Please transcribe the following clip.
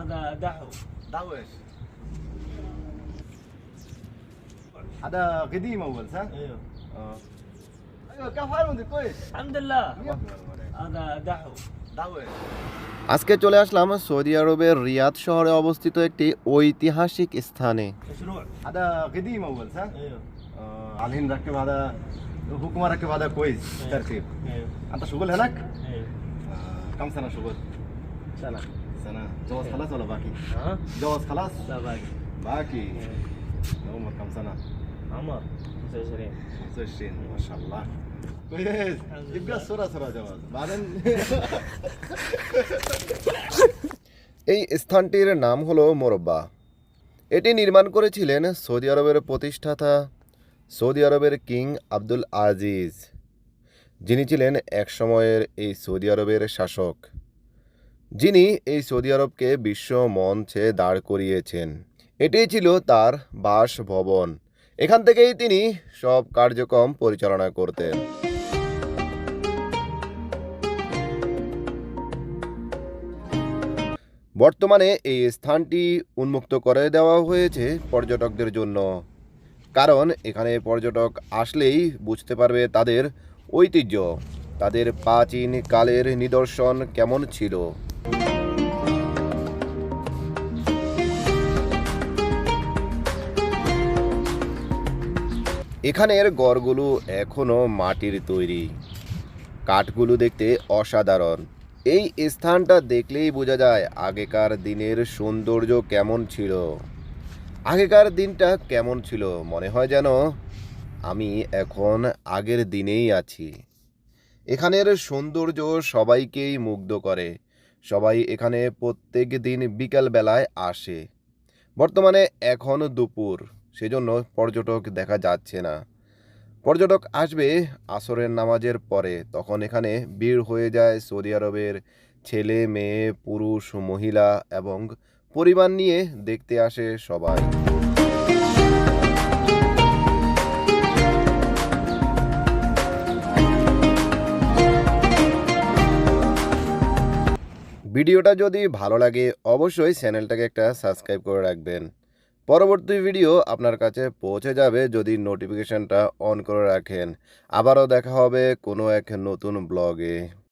هذا دحو دعوة ايش؟ هذا قديم اول صح؟ ايوه اه ايوه كيف حالهم كويس؟ الحمد لله هذا دحو دعوة ايش؟ আজকে চলে আসলাম সৌদি আরবের রিয়াদ শহরে অবস্থিত একটি ঐতিহাসিক স্থানে مشروع هذا قديم اول صح؟ ايوه آه الحين ركب هذا الحكومة ركب هذا كويس ترتيب ايوه انت شغل هناك؟ ايوه آه كم سنة شغل؟ سنة سنة جواز خلاص ولا باقي؟ ها جواز خلاص؟ لا باقي باقي عمرك كم سنة؟ عمر 25 25 ما شاء الله كويس يبقى الصورة صورة جواز بعدين এই স্থানটির নাম হলো মোরব্বা এটি নির্মাণ করেছিলেন সৌদি আরবের প্রতিষ্ঠাতা সৌদি আরবের কিং আব্দুল আজিজ যিনি ছিলেন এক সময়ের এই সৌদি আরবের শাসক যিনি এই সৌদি আরবকে বিশ্ব মঞ্চে দাঁড় করিয়েছেন, এটিই ছিল তার বাসভবন। এখান থেকেই তিনি সব কার্যক্রম পরিচালনা করতেন। বর্তমানে এই স্থানটি উন্মুক্ত করে দেওয়া হয়েছে পর্যটকদের জন্য। কারণ এখানে পর্যটক আসলেই বুঝতে পারবে তাদের ঐতিহ্য, তাদের প্রাচীন কালের নিদর্শন কেমন ছিল। এখানের গড়গুলো এখনও মাটির তৈরি। কাঠগুলো দেখতে অসাধারণ। এই স্থানটা দেখলেই বোঝা যায় আগেকার দিনের সৌন্দর্য কেমন ছিল। আগেকার দিনটা কেমন ছিল, মনে হয় যেন আমি এখন আগের দিনেই আছি। এখানের সৌন্দর্য সবাইকেই মুগ্ধ করে। সবাই এখানে প্রত্যেক দিন বিকালবেলায় আসে। বর্তমানে এখন দুপুর। সেজন্য পর্যটক দেখা যাচ্ছে না। পর্যটক আসবে আসরের নামাজের পরে। তখন এখানে ভিড় হয়ে যায় সৌদি আরবের ছেলে, মেয়ে, পুরুষ, মহিলা এবং পরিবার নিয়ে দেখতে আসে সবাই। ভিডিওটা যদি ভালো লাগে, অবশ্যই চ্যানেলটাকে একটা সাবস্ক্রাইব করে রাখবেন। পরবর্তী ভিডিও আপনার কাছে পৌঁছে যাবে যদি নোটিফিকেশনটা অন করে রাখেন। আবারও দেখা হবে কোনো এক নতুন ব্লগে